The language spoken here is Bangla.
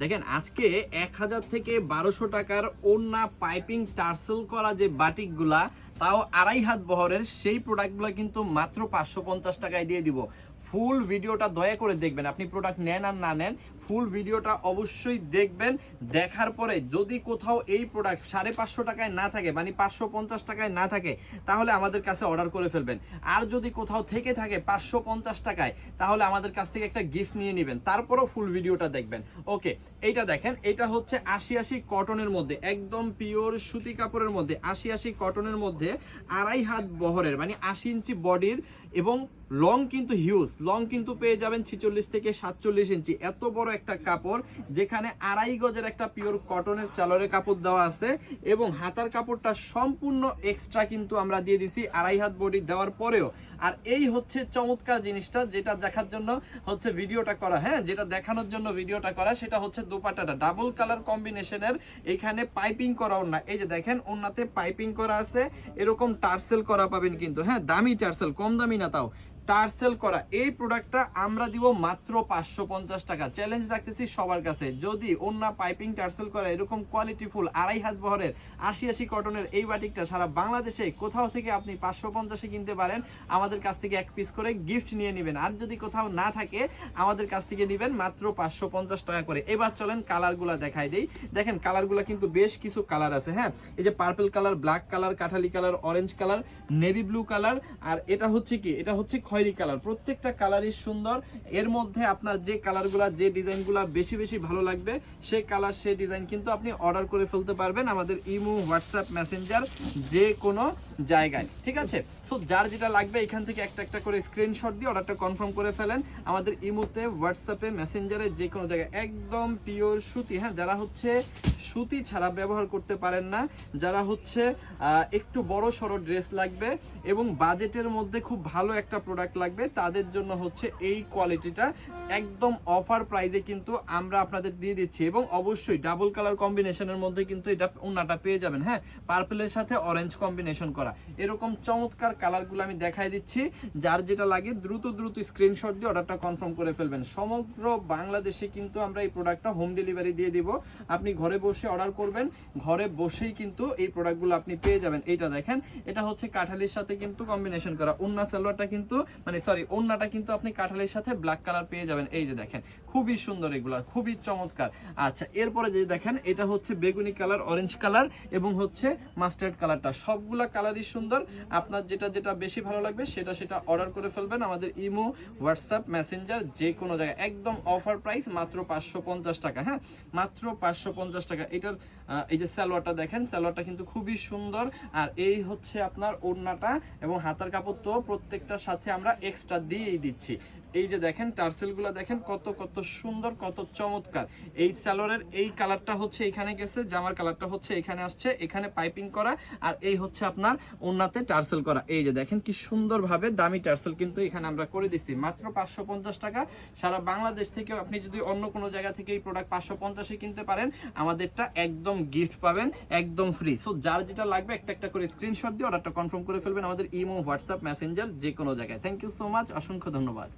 দেখেন, আজকে এক হাজার থেকে বারোশো টাকার ওন্না পাইপিং টার্সেল করা যে বাটিকগুলা, তাও আড়াই হাত বহরের, সেই প্রোডাক্টগুলো কিন্তু মাত্র পাঁচশো পঞ্চাশ টাকায় দিয়ে দিব। ফুল ভিডিওটা দয়া করে দেখবেন, আপনি প্রোডাক্ট নেন আর না নেন ফুল ভিডিওটা অবশ্যই দেখবেন। দেখার পরে যদি কোথাও এই প্রোডাক্ট সাড়ে পাঁচশো টাকায় না থাকে মানে পাঁচশো পঞ্চাশ টাকায় না থাকে, তাহলে আমাদের কাছে অর্ডার করে ফেলবেন। আর যদি কোথাও থেকে থাকে পাঁচশো পঞ্চাশ টাকায়, তাহলে আমাদের কাছ থেকে একটা গিফট নিয়ে নেবেন। তারপরও ফুল ভিডিওটা দেখবেন। ওকে, এইটা দেখেন, এটা হচ্ছে আশি আশি কটনের মধ্যে, একদম পিওর সুতি কাপড়ের মধ্যে, আশি আশি কটনের মধ্যে আড়াই হাত বহরের মানে আশি ইঞ্চি বডির এবং লং কিন্তু হিউজ লং কিন্তু পেয়ে যাবেন ছিচল্লিশ থেকে সাতচল্লিশ ইঞ্চি। এত বড় একটা কাপড়, যেখানে আড়াই গজের একটা পিওর কটনের স্যালোরের কাপড় দেওয়া আছে এবং হাতার কাপড়টা সম্পূর্ণ এক্সট্রা কিন্তু আমরা দিয়ে দিছি আড়াই হাত বডি দেওয়ার পরেও। আর এই হচ্ছে চমৎকার জিনিসটা, যেটা দেখার জন্য হচ্ছে ভিডিওটা করা। হ্যাঁ যেটা দেখানোর জন্য ভিডিওটা করা, সেটা হচ্ছে দোপাট্টাটা। ডাবল কালার কম্বিনেশনের এখানে পাইপিং করা ওন্না এই যে দেখেন ওন্নাতে পাইপিং করা আছে। এরকম টার্সেল করা পাবেন কিন্তু। হ্যাঁ দামি টার্সেল, কম দামি না তাও। টার্সেল করা এই প্রোডাক্টটা আমরা দিব মাত্র পাঁচশো পঞ্চাশ টাকা। চ্যালেঞ্জ রাখতেছি সবার কাছে, যদি অন্য পাইপিং টার্সেল করা এরকম কোয়ালিটি ফুল আড়াই হাত বহরের আশি আশি কটনের এই বাটিকটা সারা বাংলাদেশে কোথাও থেকে আপনি পাঁচশো পঞ্চাশে কিনতে পারেন, আমাদের কাছ থেকে এক পিস করে গিফট নিয়ে নেবেন। আর যদি কোথাও না থাকে, আমাদের কাছ থেকে নেবেন মাত্র পাঁচশো পঞ্চাশ টাকা করে। এবার চলেন কালারগুলা দেখাই দেই। দেখেন কালারগুলা কিন্তু বেশ কিছু কালার আছে হ্যাঁ? এই যে purple colour black colour Kathali colour orange colour navy blue colour আর এটা হচ্ছে কি? এটা হচ্ছে খয়েরি কালার প্রত্যেকটা কালারই সুন্দর। এর মধ্যে আপনার যে কালারগুলা যে ডিজাইনগুলা বেশি বেশি ভালো লাগবে সেই কালার সেই ডিজাইন কিন্তু আপনি অর্ডার করে ফেলতে পারবেন আমাদের ইমো, হোয়াটসঅ্যাপ মেসেঞ্জার যে কোনো জায়গায়। ঠিক আছে? সো যার যেটা লাগবে, এখান থেকে একটা একটা করে স্ক্রিনশট দিয়ে অর্ডারটা কনফার্ম করে ফেলেন। আমাদের ইমোতে, হোয়াটসঅ্যাপে মেসেঞ্জারে যে কোনো জায়গায়। একদম পিওর সুতি হ্যাঁ? যারা হচ্ছে সুতি ছাড়া ব্যবহার করতে পারেন না, যারা হচ্ছে একটু বড় সড়ো ড্রেস লাগবে এবং বাজেটের মধ্যে খুব ভালো একটা প্রোডাক্ট লাগবে, তাদের জন্য হচ্ছে এই কোয়ালিটিটা একদম অফার প্রাইজে কিন্তু আমরা আপনাদের দিয়ে দিচ্ছি এবং অবশ্যই ডাবল কালার কম্বিনেশনের মধ্যে কিন্তু এটা ওনাটা পেয়ে যাবেন হ্যাঁ? পার্পেলের সাথে অরেঞ্জ কম্বিনেশন করা। এরকম চমৎকার কালারগুলো আমি দেখাই দিচ্ছি। যার যেটা লাগে দ্রুত দ্রুত স্ক্রিনশট দিয়ে অর্ডারটা কনফার্ম করে ফেলবেন। সমগ্র বাংলাদেশে কিন্তু আমরা এই প্রোডাক্টটা হোম ডেলিভারি দিয়ে দিব। আপনি ঘরে বসে অর্ডার করবেন, ঘরে বসেই কিন্তু এই প্রোডাক্টগুলো আপনি পেয়ে যাবেন। এইটা দেখেন, এটা হচ্ছে কাঁঠালির সাথে কিন্তু কম্বিনেশন করা। ওন্না সালোয়ারটা কিন্তু মানে সরি ওন্নাটা কিন্তু আপনি কাঁঠালের সাথে ব্ল্যাক কালার পেয়ে যাবেন। এই যে দেখেন, খুবই সুন্দর এগুলা, খুবই চমৎকার। আচ্ছা এরপরে যে দেখেন, এটা হচ্ছে বেগুনি কালার অরেঞ্জ কালার এবং হচ্ছে মাস্টার্ড কালারটা সবগুলা কালারই সুন্দর। আপনার যেটা যেটা বেশি ভালো লাগবে, সেটা সেটা অর্ডার করে ফেলবেন আমাদের ইমো, হোয়াটসঅ্যাপ মেসেঞ্জার যে কোনো জায়গায়। একদম অফার প্রাইস মাত্র পাঁচশো পঞ্চাশ টাকা হ্যাঁ? মাত্র পাঁচশো পঞ্চাশ টাকা। এটার এই যে সালোয়ারটা দেখেন, সালোয়ারটা কিন্তু খুবই সুন্দর। আর এই হচ্ছে আপনার ওড়নাটা এবং হাতার কাপড় তো প্রত্যেকটার সাথে আমরা এক্সট্রা দিয়েই দিচ্ছি। এই যে দেখেন টার্সেলগুলো দেখেন, কত কত সুন্দর, কত চমৎকার। এই সালোয়ারের এই কালারটা হচ্ছে এখানে গেছে, জামার কালারটা হচ্ছে এখানে আসছে, এখানে পাইপিং করা, আর এই হচ্ছে আপনার ওনাতে টার্সেল করা। এই যে দেখেন কি সুন্দরভাবে দামি টার্সেল কিন্তু এখানে আমরা করে দিচ্ছি মাত্র পাঁচশো পঞ্চাশ টাকা। সারা বাংলাদেশ থেকে আপনি যদি অন্য কোনো জায়গা থেকে এই প্রোডাক্ট পাঁচশো পঞ্চাশে কিনতে পারেন, আমাদেরটা একদম গিফট পাবেন, একদম ফ্রি সো যার যেটা লাগবে, একটা একটা করে স্ক্রিনশট দিয়ে অর্ডারটা কনফার্ম করে ফেলবেন আমাদের ইমো, হোয়াটসঅ্যাপ মেসেঞ্জার যে কোনো জায়গায়। থ্যাংক ইউ সো মাচ অসংখ্য ধন্যবাদ।